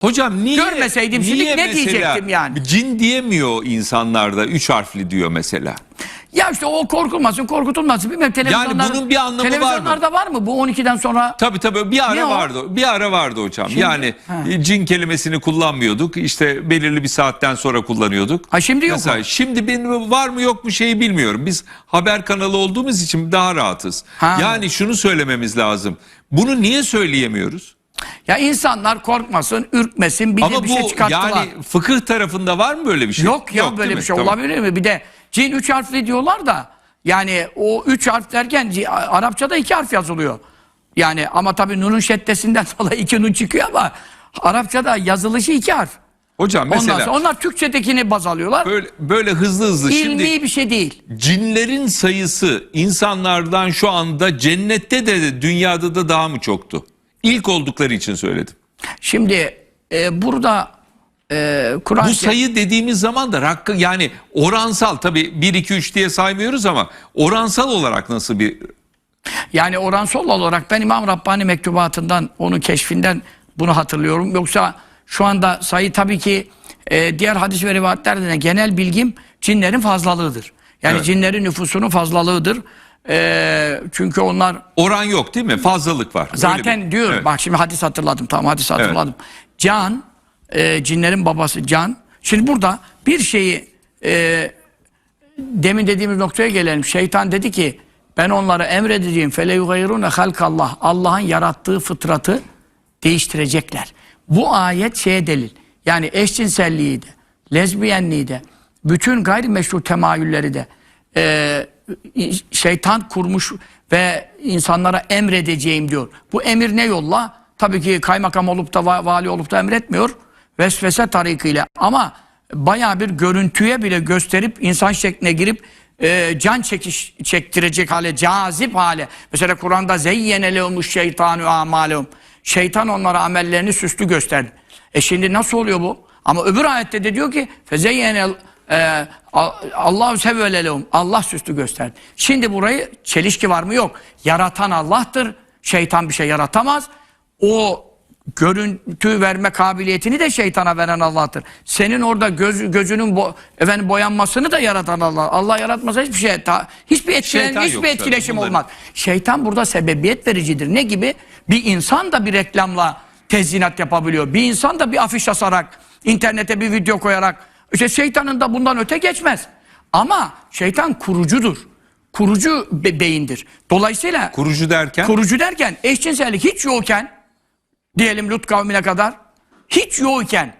Hocam niye Görmeseydim şimdi niye ne mesela diyecektim yani? Cin diyemiyor insanlarda üç harfli diyor mesela. Ya işte o korkulmasın, korkutulmasın. Bilmem televizyonlar, bunun bir anlamı var mı? televizyonlarda var mı? Bu 12'den sonra Tabii tabii bir Ne ara o? vardı. Bir ara vardı hocam. Şimdi- yani Ha. e, cin kelimesini kullanmıyorduk. İşte belirli bir saatten sonra kullanıyorduk. Ha, şimdi yok Mesela o. şimdi benim var mı yok mu şeyi bilmiyorum. Biz haber kanalı olduğumuz için daha rahatız. Ha. Yani şunu söylememiz lazım. Bunu niye söyleyemiyoruz? Ya insanlar korkmasın, ürkmesin, bir de Ama bir şey bu çıkarttılar. yani fıkıh tarafında var mı böyle bir şey? Yok ya değil böyle mi? bir şey Tamam. olabilir mi? Bir de cin üç harfli diyorlar da yani o üç harf derken ci- Arapçada iki harf yazılıyor. Yani ama tabii nunun şeddesinden dolayı iki nun çıkıyor ama Arapçada yazılışı iki harf. Hocam Ondan mesela sonra onlar Türkçedekini baz alıyorlar. böyle böyle hızlı hızlı İlmi şimdi bir şey değil. cinlerin sayısı insanlardan şu anda cennette de dünyada da daha mı çoktu? İlk oldukları için söyledim. Şimdi e, burada e, Kur'an Bu sayı dediğimiz zaman da rakkı yani oransal tabii 1 2 3 diye saymıyoruz ama oransal olarak nasıl bir Yani oransal olarak ben İmam Rabbani mektubatından, onun keşfinden bunu hatırlıyorum. Yoksa şu anda sayı tabii ki e, diğer hadis ve rivayetlerde de genel bilgim cinlerin fazlalığıdır. Yani Evet. cinlerin nüfusunun fazlalığıdır. E, çünkü onlar oran yok değil mi? Fazlalık var. Öyle zaten bir- diyor Evet. bak şimdi hadis hatırladım tamam hadis hatırladım. Can, e, cinlerin babası Can. Şimdi burada bir şeyi e, demin dediğimiz noktaya gelelim. Şeytan dedi ki ben onlara emredeceğim fele yugayrune halkallah. Allah'ın yarattığı fıtratı değiştirecekler. Bu ayet şeye delil. Yani eşcinselliği de, lezbiyenliği de, bütün gayrimeşru temayülleri de e, şeytan kurmuş ve insanlara emredeceğim diyor. Bu emir ne yolla? Tabii ki kaymakam olup da va- vali olup da emretmiyor. Vesvese tarikiyle ama bayağı bir görüntüye bile gösterip insan şekline girip e, can çekiş çektirecek hale, cazip hale. Mesela Kur'an'da zeyyene lehumuş şeytanu amalehum. Şeytan onlara amellerini süslü gösterdi. E şimdi nasıl oluyor bu? Ama öbür ayette de diyor ki fezeyyene e, Allahu sevvele lehum. Allah süslü gösterdi. Şimdi burayı çelişki var mı? Yok. Yaratan Allah'tır. Şeytan bir şey yaratamaz. O görüntü verme kabiliyetini de şeytana veren Allah'tır. Senin orada göz, gözünün bo, efendim boyanmasını da yaratan Allah. Allah yaratmasa hiçbir şey ta, hiçbir etkilen, hiçbir etkileşim Bunların- olmaz. Şeytan burada sebebiyet vericidir. Ne gibi? Bir insan da bir reklamla tezyinat yapabiliyor. Bir insan da bir afiş asarak, internete bir video koyarak. İşte şeytanın da bundan öte geçmez. Ama şeytan kurucudur. Kurucu be- beyindir. Dolayısıyla kurucu derken kurucu derken eşcinsellik hiç yokken diyelim Lut kavmine kadar hiç yokken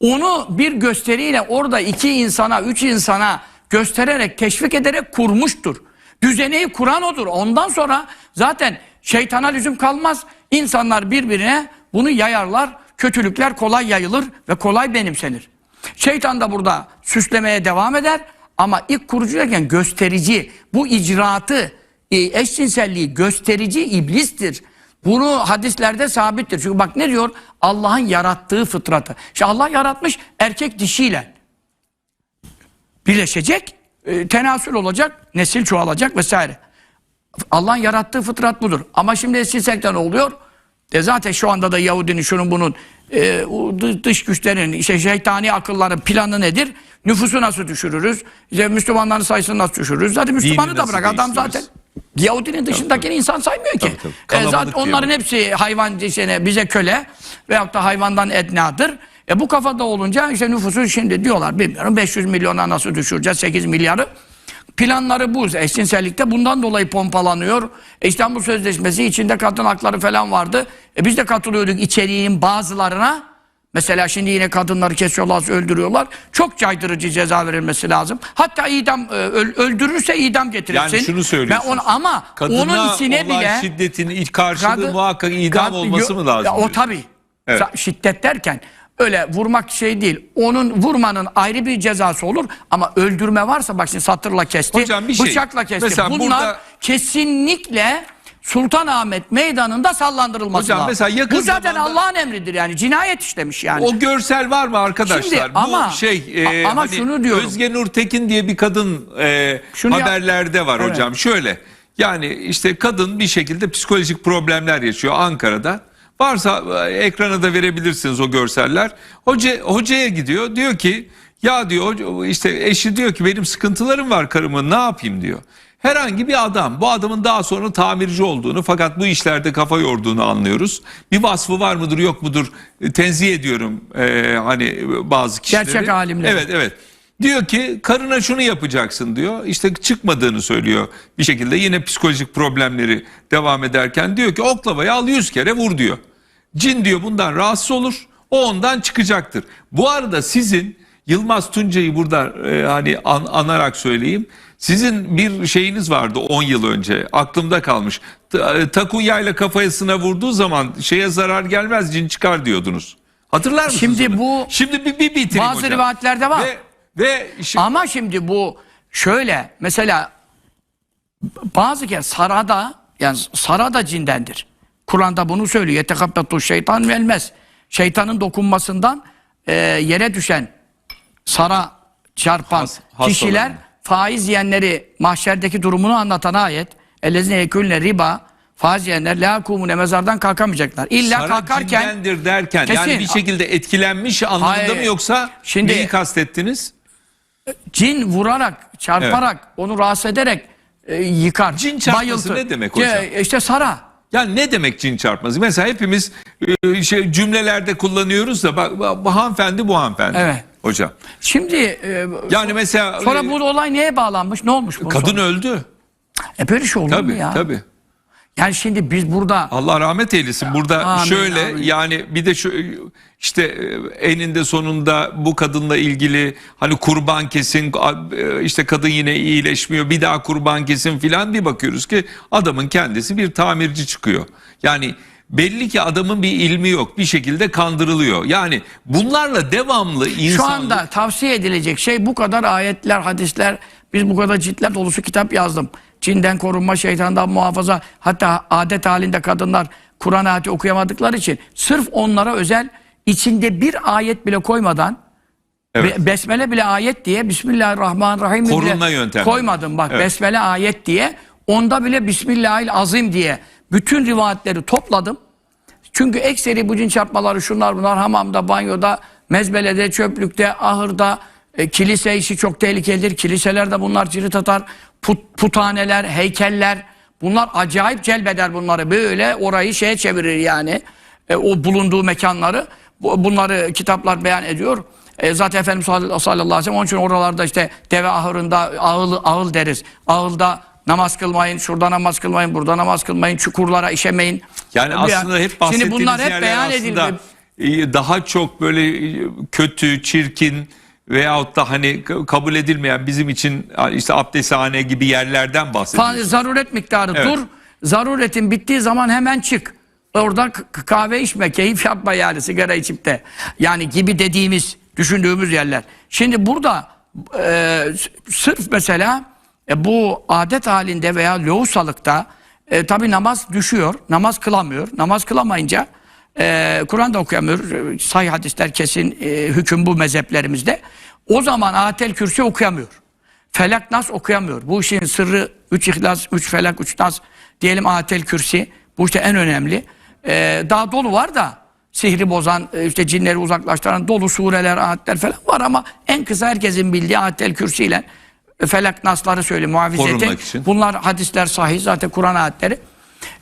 onu bir gösteriyle orada iki insana, üç insana göstererek, teşvik ederek kurmuştur. Düzeneyi kuran odur. Ondan sonra zaten şeytana lüzum kalmaz. İnsanlar birbirine bunu yayarlar. Kötülükler kolay yayılır ve kolay benimsenir. Şeytan da burada süslemeye devam eder. Ama ilk kurucu derken gösterici, bu icraatı, e, eşcinselliği gösterici iblistir. Bunu hadislerde sabittir. Çünkü bak ne diyor? Allah'ın yarattığı fıtratı. İşte Allah yaratmış erkek dişiyle. Birleşecek, e, tenasül olacak, nesil çoğalacak vesaire. Allah'ın yarattığı fıtrat budur. Ama şimdi eşcinsellikten oluyor? E zaten şu anda da Yahudinin şunun bunun e, dış güçlerin işte şeytani akılların planı nedir? Nüfusu nasıl düşürürüz? İşte Müslümanların sayısını nasıl düşürürüz? Zaten Müslümanı da bırak. Adam zaten? Yahudinin dışındakini insan saymıyor ki. Tabii, tabii. E, zaten diyor. onların hepsi hayvan işte bize köle veyahut da hayvandan ednadır. E bu kafada olunca işte nüfusu şimdi diyorlar bilmiyorum 500 milyona nasıl düşüreceğiz 8 milyarı. Planları bu. Eşcinsellikte bundan dolayı pompalanıyor. E, İstanbul Sözleşmesi içinde kadın hakları falan vardı. E biz de katılıyorduk içeriğinin bazılarına. Mesela şimdi yine kadınları kesiyorlar, öldürüyorlar. Çok caydırıcı ceza verilmesi lazım. Hatta idam e, öl- öldürürse idam getirilsin. Yani şunu söylüyorsunuz. Ben onu, ama kadına onun içine bile şiddetin ilk karşılığı Kadın- muhakkak idam kad- olması mı lazım? Ya, o tabii. Evet. Şiddet derken öyle vurmak şey değil. Onun vurmanın ayrı bir cezası olur ama öldürme varsa bak şimdi satırla kesti, Hocam bir şey, bıçakla kesti. mesela Bunlar burada- kesinlikle Sultanahmet meydanında sallandırılması Hocam lazım. mesela yakın Bu zaten zamanda- Allah'ın emridir yani cinayet işlemiş yani. O görsel var mı arkadaşlar? Şimdi ama- Bu şey e, a- ama hani şunu diyorum. Özge Nur Tekin diye bir kadın e, Şunu ya- haberlerde var Evet. hocam. Şöyle yani işte kadın bir şekilde psikolojik problemler yaşıyor Ankara'da. Varsa e, ekrana da verebilirsiniz o görseller. Hoca hocaya gidiyor. Diyor ki ya diyor işte eşi diyor ki benim sıkıntılarım var karımın ne yapayım diyor. Herhangi bir adam bu adamın daha sonra tamirci olduğunu fakat bu işlerde kafa yorduğunu anlıyoruz. Bir vasfı var mıdır yok mudur E, tenzih ediyorum e, hani bazı kişileri. Gerçek alimleri. Evet evet. Diyor ki karına şunu yapacaksın diyor. İşte çıkmadığını söylüyor bir şekilde. Yine psikolojik problemleri devam ederken diyor ki oklavayı al yüz kere vur diyor. Cin diyor bundan rahatsız olur. O ondan çıkacaktır. Bu arada sizin Yılmaz Tuncay'ı burada e, hani an- anarak söyleyeyim. Sizin bir şeyiniz vardı 10 yıl önce aklımda kalmış. T- e, Takunyayla kafasına vurduğu zaman şeye zarar gelmez cin çıkar diyordunuz. Hatırlar mısınız? Şimdi onu? bu- Şimdi bir, bir bitireyim Bazı hocam. rivayetlerde var. Ve, ve şi- Ama şimdi bu şöyle mesela bazı kez sarada yani sarada cindendir. Kur'an'da bunu söylüyor. Yetekabbetu şeytan velmez. Şeytanın dokunmasından e, yere düşen sara çarpan Has- hastalar. kişiler faiz yiyenleri mahşerdeki durumunu anlatan ayet. Ellezine yekûlne riba faiz yiyenler la kumune mezardan kalkamayacaklar. İlla Sana kalkarken derken yani Kesin. bir şekilde etkilenmiş anlamında Hayır. mı yoksa Şimdi- neyi kastettiniz? Cin vurarak, çarparak, onu rahatsız ederek e, yıkar. Cin çarpması ne demek hocam? Ce- İşte sara. Yani ne demek cin çarpması? Mesela hepimiz e, şey cümlelerde kullanıyoruz da bak bu hanımefendi bu hanımefendi. Evet. Hocam. Şimdi e, Yani mesela sonra e, bu olay neye bağlanmış? Ne olmuş bu? kadın öldü. E böyle şey olur mu Tabii ya? tabii. Yani şimdi biz burada Allah rahmet eylesin. Burada Amin, şöyle amin. yani bir de şu işte e, eninde sonunda bu kadınla ilgili hani kurban kesin e, işte kadın yine iyileşmiyor bir daha kurban kesin filan bir bakıyoruz ki adamın kendisi bir tamirci çıkıyor. Yani belli ki adamın bir ilmi yok bir şekilde kandırılıyor. Yani bunlarla devamlı insan şu anda tavsiye edilecek şey bu kadar ayetler, hadisler. Biz bu kadar ciltler dolusu kitap yazdım. Cinden korunma, şeytandan muhafaza. Hatta adet halinde kadınlar Kur'an ayeti okuyamadıkları için sırf onlara özel içinde bir ayet bile koymadan Evet. Be- Besmele bile ayet diye Bismillahirrahmanirrahim Korunma bile yöntemi. koymadım bak. Evet. Besmele ayet diye onda bile Bismillahirrahmanirrahim diye bütün rivayetleri topladım. Çünkü ekseri bu cin çarpmaları şunlar bunlar hamamda, banyoda, mezbelede, çöplükte, ahırda, e, kilise işi çok tehlikelidir. Kiliselerde bunlar cirit atar. Put, puthaneler, heykeller bunlar acayip celbeder bunları. Böyle orayı şeye çevirir yani. E, o bulunduğu mekanları. Bu- Bunları kitaplar beyan ediyor. E, zaten Efendimiz sallallahu aleyhi ve sellem onun için oralarda işte deve ahırında ağıl, ağıl deriz. Ağılda namaz kılmayın, şurada namaz kılmayın, burada namaz kılmayın, çukurlara işemeyin. Yani Ya- aslında hep bahsettiğiniz Şimdi bunlar hep beyan edildi. e, daha çok böyle e, kötü, çirkin veyahut da hani kabul edilmeyen bizim için işte abdesthane gibi yerlerden bahsediyoruz. Zaruret miktarı Evet. dur. Zaruretin bittiği zaman hemen çık. Orada kahve içme, keyif yapma yani sigara içip de. Yani gibi dediğimiz, düşündüğümüz yerler. Şimdi burada e, sırf mesela e, bu adet halinde veya lohusalıkta e, tabi namaz düşüyor. Namaz kılamıyor. Namaz kılamayınca e, Kur'an da okuyamıyor. Sahih hadisler kesin e, hüküm bu mezheplerimizde. O zaman atel kürsi okuyamıyor. Felak nas okuyamıyor. Bu işin sırrı 3 ihlas, 3 felak, 3 nas diyelim atel kürsi. Bu işte en önemli. Ee, daha dolu var da sihri bozan, e, işte cinleri uzaklaştıran dolu sureler, ayetler falan var ama en kısa herkesin bildiği atel kürsi ile felak nasları söyle. Korunmak için. Bunlar hadisler sahih zaten Kur'an ayetleri.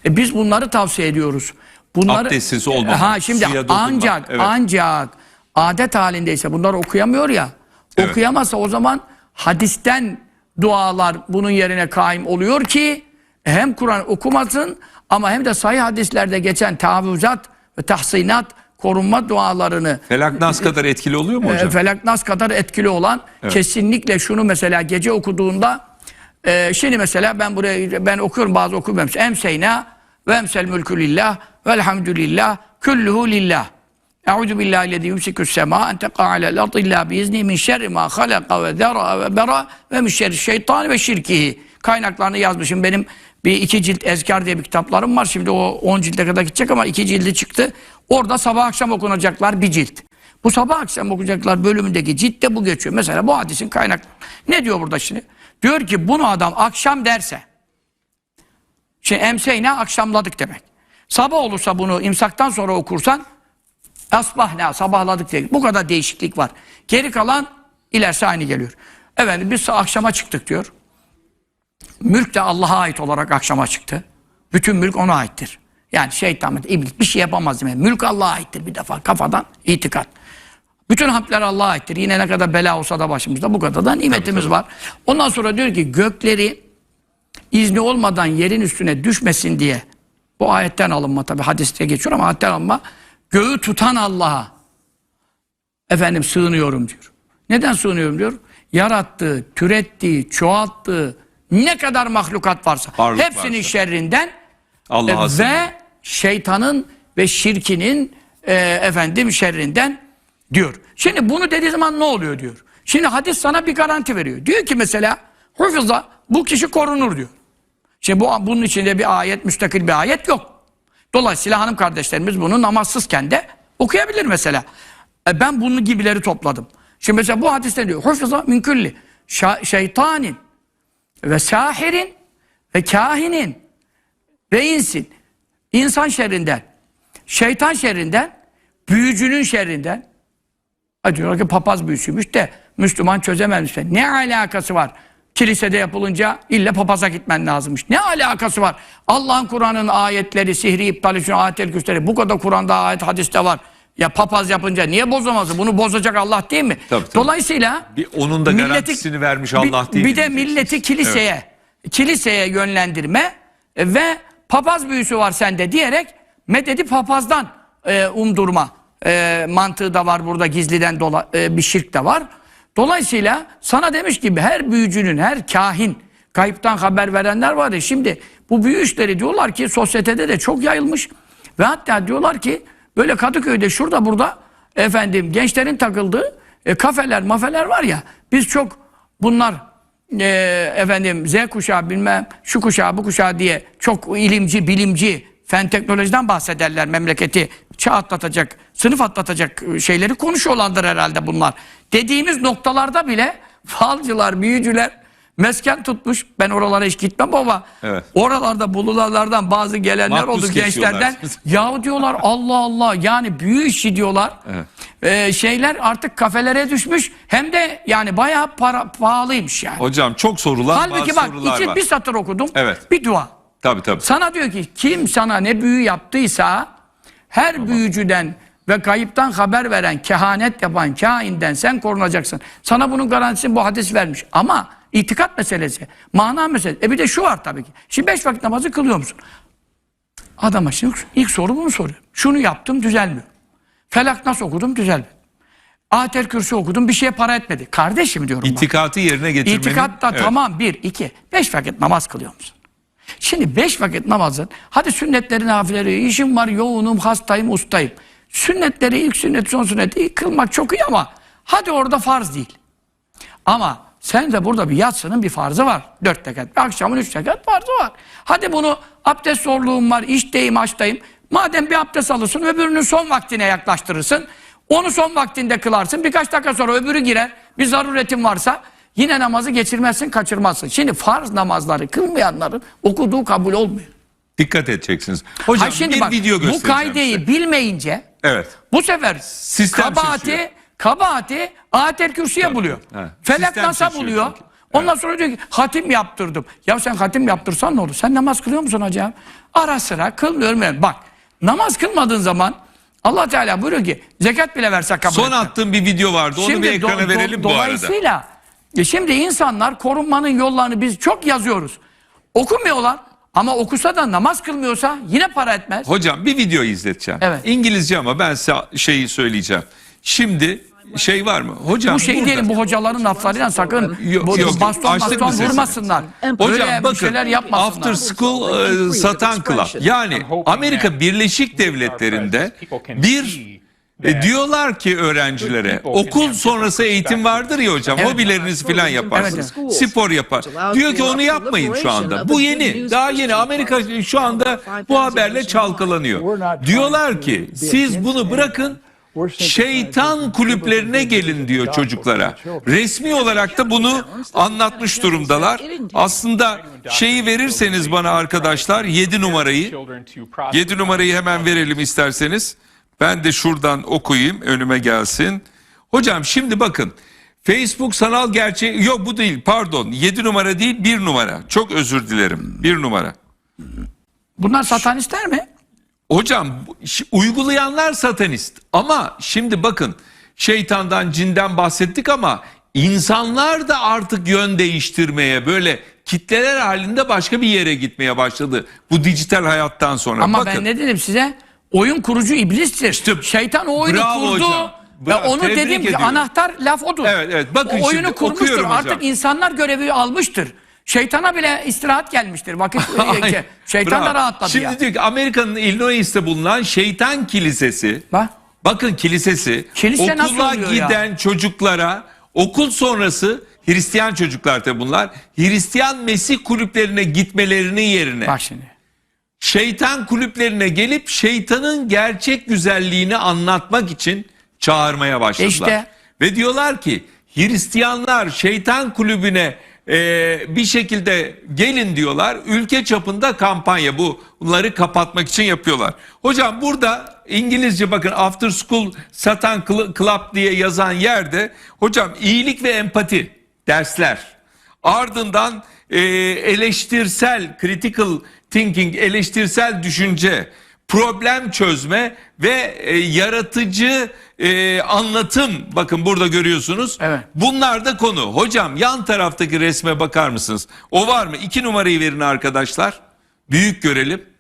E, biz bunları tavsiye ediyoruz. Bunları, Abdestsiz olmamak, Ha şimdi suya dokunmak, ancak evet. ancak adet halindeyse bunları okuyamıyor ya. Evet. Okuyamazsa o zaman hadisten dualar bunun yerine kaim oluyor ki hem Kur'an okumasın ama hem de sahih hadislerde geçen tavuzat ve tahsinat korunma dualarını Felak Nas kadar etkili oluyor mu e, hocam? Felak Nas kadar etkili olan kesinlikle şunu mesela gece okuduğunda e, şimdi mesela ben buraya ben okuyorum bazı okumuyorum. Emseyna ve emsel mülkü lillah velhamdülillah kulluhu lillah. Euzu billahi lezi yumsikus sema en teqa alel ardı illa biizni min şerri ma halaka ve zera ve bera ve min şerri şeytan ve şirkihi. Kaynaklarını yazmışım. Benim bir iki cilt ezkar diye bir kitaplarım var. Şimdi o 10 cilde kadar gidecek ama iki cildi çıktı. Orada sabah akşam okunacaklar bir cilt. Bu sabah akşam okuyacaklar bölümündeki ciltte bu geçiyor. Mesela bu hadisin kaynak. Ne diyor burada şimdi? Diyor ki bunu adam akşam derse. Şimdi emseyne akşamladık demek. Sabah olursa bunu imsaktan sonra okursan asbahna sabahladık diye. Bu kadar değişiklik var. Geri kalan ilerisi aynı geliyor. Efendim biz akşama çıktık diyor. Mülk de Allah'a ait olarak akşama çıktı. Bütün mülk ona aittir. Yani şeytan, iblis bir şey yapamaz mi? Mülk Allah'a aittir bir defa kafadan itikat. Bütün hamdler Allah'a aittir. Yine ne kadar bela olsa da başımızda bu kadar da nimetimiz var. Ondan sonra diyor ki gökleri izni olmadan yerin üstüne düşmesin diye bu ayetten alınma tabi hadiste geçiyor ama ayetten alınma göğü tutan Allah'a efendim sığınıyorum diyor. Neden sığınıyorum diyor? Yarattığı, türettiği, çoğalttığı ne kadar mahlukat varsa Varlık hepsinin varsa. şerrinden Allah'a e, ve şeytanın ve şirkinin e, efendim şerrinden diyor. Şimdi bunu dediği zaman ne oluyor diyor. Şimdi hadis sana bir garanti veriyor. Diyor ki mesela hıfıza bu kişi korunur diyor. Şimdi bu bunun içinde bir ayet, müstakil bir ayet yok. Dolayısıyla hanım kardeşlerimiz bunu namazsızken de okuyabilir mesela. E ben bunun gibileri topladım. Şimdi mesela bu hadiste diyor. Hıfıza min külli şeytanin ve sahirin ve kahinin ve insin. İnsan şerrinden, şeytan şerrinden, büyücünün şerrinden. Ha diyorlar ki papaz büyüsüymüş de Müslüman çözemezmiş. Ne alakası var? Kilisede yapılınca illa papaza gitmen lazımmış. Ne alakası var? Allah'ın Kur'an'ın ayetleri, sihri iptal için ayetel kürsleri bu kadar Kur'an'da ayet hadiste var. Ya papaz yapınca niye bozamazsın? Bunu bozacak Allah değil mi? Tabii, tabii. Dolayısıyla Bir onun da garantisini vermiş Allah bir, değil Bir mi de diyeceksiniz? milleti kiliseye kiliseye yönlendirme ve papaz büyüsü var sende diyerek mededi papazdan e, umdurma e, mantığı da var burada gizliden dola, e, bir şirk de var. Dolayısıyla sana demiş gibi her büyücünün, her kahin, kayıptan haber verenler var ya şimdi bu büyü işleri diyorlar ki sosyetede de çok yayılmış ve hatta diyorlar ki böyle Kadıköy'de şurada burada efendim gençlerin takıldığı e, kafeler mafeler var ya biz çok bunlar e, efendim Z kuşağı bilmem şu kuşağı bu kuşağı diye çok ilimci bilimci fen teknolojiden bahsederler memleketi çağ atlatacak sınıf atlatacak e, şeyleri konuşuyorlardır herhalde bunlar. Dediğimiz noktalarda bile falcılar büyücüler mesken tutmuş ben oralara hiç gitmem baba. Evet. Oralarda bulularlardan bazı gelenler Mahpus oldu gençlerden. Yahu diyorlar Allah Allah yani büyü işi diyorlar. Evet. Ee, şeyler artık kafelere düşmüş. Hem de yani bayağı para, pahalıymış yani. Hocam çok sorulan Halbuki bak sorular iki, var. bir satır okudum. Evet. Bir dua. Tabii tabii. Sana diyor ki kim sana ne büyü yaptıysa her büyücüden ve kayıptan haber veren, kehanet yapan kainden sen korunacaksın. Sana bunun garantisini bu hadis vermiş. Ama itikat meselesi, mana meselesi. E bir de şu var tabii ki. Şimdi beş vakit namazı kılıyor musun? Adama şimdi ilk soru bunu soruyor. Şunu yaptım düzelmiyor. Felak nasıl okudum düzelmedi. Ayetel Kürsi okudum bir şeye para etmedi. Kardeşim diyorum bak. İtikatı yerine getirmenin. İtikat da Evet. tamam bir, iki. Beş vakit namaz kılıyor musun? Şimdi beş vakit namazın, hadi sünnetleri, nafileri, işim var, yoğunum, hastayım, ustayım. Sünnetleri, ilk sünnet, son sünneti kılmak çok iyi ama hadi orada farz değil. Ama sen de burada bir yatsının bir farzı var. Dört rekat. Akşamın üç rekat farzı var. Hadi bunu abdest zorluğum var, işteyim, açtayım. Madem bir abdest alırsın öbürünün son vaktine yaklaştırırsın. Onu son vaktinde kılarsın. Birkaç dakika sonra öbürü girer. Bir zaruretin varsa yine namazı geçirmezsin, kaçırmazsın. Şimdi farz namazları kılmayanların okuduğu kabul olmuyor. Dikkat edeceksiniz. Hocam Ha şimdi bir bak, video bu kaideyi size. bilmeyince Evet. bu sefer Sistem kabahati, şaşıyor. kabahati ayetel kürsüye buluyor. Evet. Felak nasa buluyor. çünkü. Ondan sonra diyor ki hatim yaptırdım. Ya sen hatim yaptırsan ne olur? Sen namaz kılıyor musun hocam? Ara sıra kılmıyorum ben. Bak namaz kılmadığın zaman Allah Teala buyuruyor ki zekat bile versek kabul Son etmem. attığım bir video vardı. Onu bir do- ekrana do- verelim bu arada. Dolayısıyla e şimdi insanlar korunmanın yollarını biz çok yazıyoruz. Okumuyorlar ama okusa da namaz kılmıyorsa yine para etmez. Hocam bir video izleteceğim. Evet. İngilizce ama ben size şeyi söyleyeceğim. Şimdi şey var mı? Hocam Bu şey burada- diyelim bu hocaların laflarıyla sakın Yok, bu yok. baston baston vurmasınlar. Hocam Böyle bakın şeyler yapmasınlar. After School e, Satan Club yani Amerika Birleşik Devletleri'nde bir e, diyorlar ki öğrencilere okul sonrası eğitim vardır ya hocam Evet. hobilerinizi falan yaparsınız. Evet. Spor yapar. Diyor ki onu yapmayın şu anda. Bu yeni. Daha yeni. Amerika şu anda bu haberle çalkalanıyor. Diyorlar ki siz bunu bırakın şeytan kulüplerine gelin diyor çocuklara. Resmi olarak da bunu anlatmış durumdalar. Aslında şeyi verirseniz bana arkadaşlar 7 numarayı 7 numarayı hemen verelim isterseniz. Ben de şuradan okuyayım önüme gelsin. Hocam şimdi bakın Facebook sanal gerçeği yok bu değil pardon 7 numara değil 1 numara. Çok özür dilerim 1 numara. Bunlar satanistler mi? Hocam uygulayanlar satanist ama şimdi bakın şeytandan cinden bahsettik ama insanlar da artık yön değiştirmeye böyle kitleler halinde başka bir yere gitmeye başladı bu dijital hayattan sonra. Ama bakın. ben ne dedim size? Oyun kurucu iblistir. Şeytan o oyunu Bravo kurdu. hocam. Onu tebrik dedim ki ediyorum. anahtar laf odur. Evet, evet. Bakın o oyunu şimdi kurmuştur. okuyorum hocam. Artık insanlar görevi almıştır. Şeytana bile istirahat gelmiştir. Vakit Ay, şeytan da bravo. rahatladı Şimdi ya. diyor ki Amerika'nın Illinois'te bulunan şeytan kilisesi Bak. Bakın kilisesi Kilise okula oluyor ya? giden çocuklara okul sonrası Hristiyan çocuklar tabi bunlar Hristiyan Mesih kulüplerine gitmelerinin yerine Bak şimdi. Şeytan kulüplerine gelip şeytanın gerçek güzelliğini anlatmak için çağırmaya başladılar. İşte. Ve diyorlar ki Hristiyanlar şeytan kulübüne e, bir şekilde gelin diyorlar. Ülke çapında kampanya bu. Bunları kapatmak için yapıyorlar. Hocam burada İngilizce bakın After School Satan Cl- Club diye yazan yerde hocam iyilik ve empati dersler. Ardından e, eleştirsel, critical thinking, eleştirsel düşünce, problem çözme ve e, yaratıcı e, anlatım. Bakın burada görüyorsunuz. Evet. Bunlar da konu. Hocam yan taraftaki resme bakar mısınız? O var mı? İki numarayı verin arkadaşlar. Büyük görelim.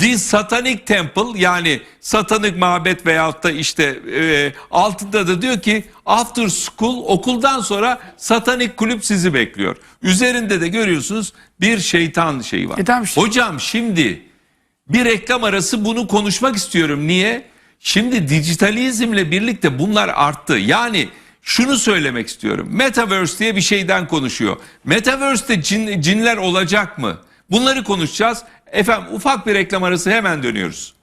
The Satanic Temple yani satanik mabet veyahut da işte e, altında da diyor ki after school okuldan sonra satanik kulüp sizi bekliyor. Üzerinde de görüyorsunuz bir şeytan şeyi var. E tamam. Hocam şimdi bir reklam arası bunu konuşmak istiyorum. Niye? Şimdi dijitalizmle birlikte bunlar arttı. Yani şunu söylemek istiyorum. Metaverse diye bir şeyden konuşuyor. Metaverse'te cin, cinler olacak mı? Bunları konuşacağız. Efendim ufak bir reklam arası hemen dönüyoruz.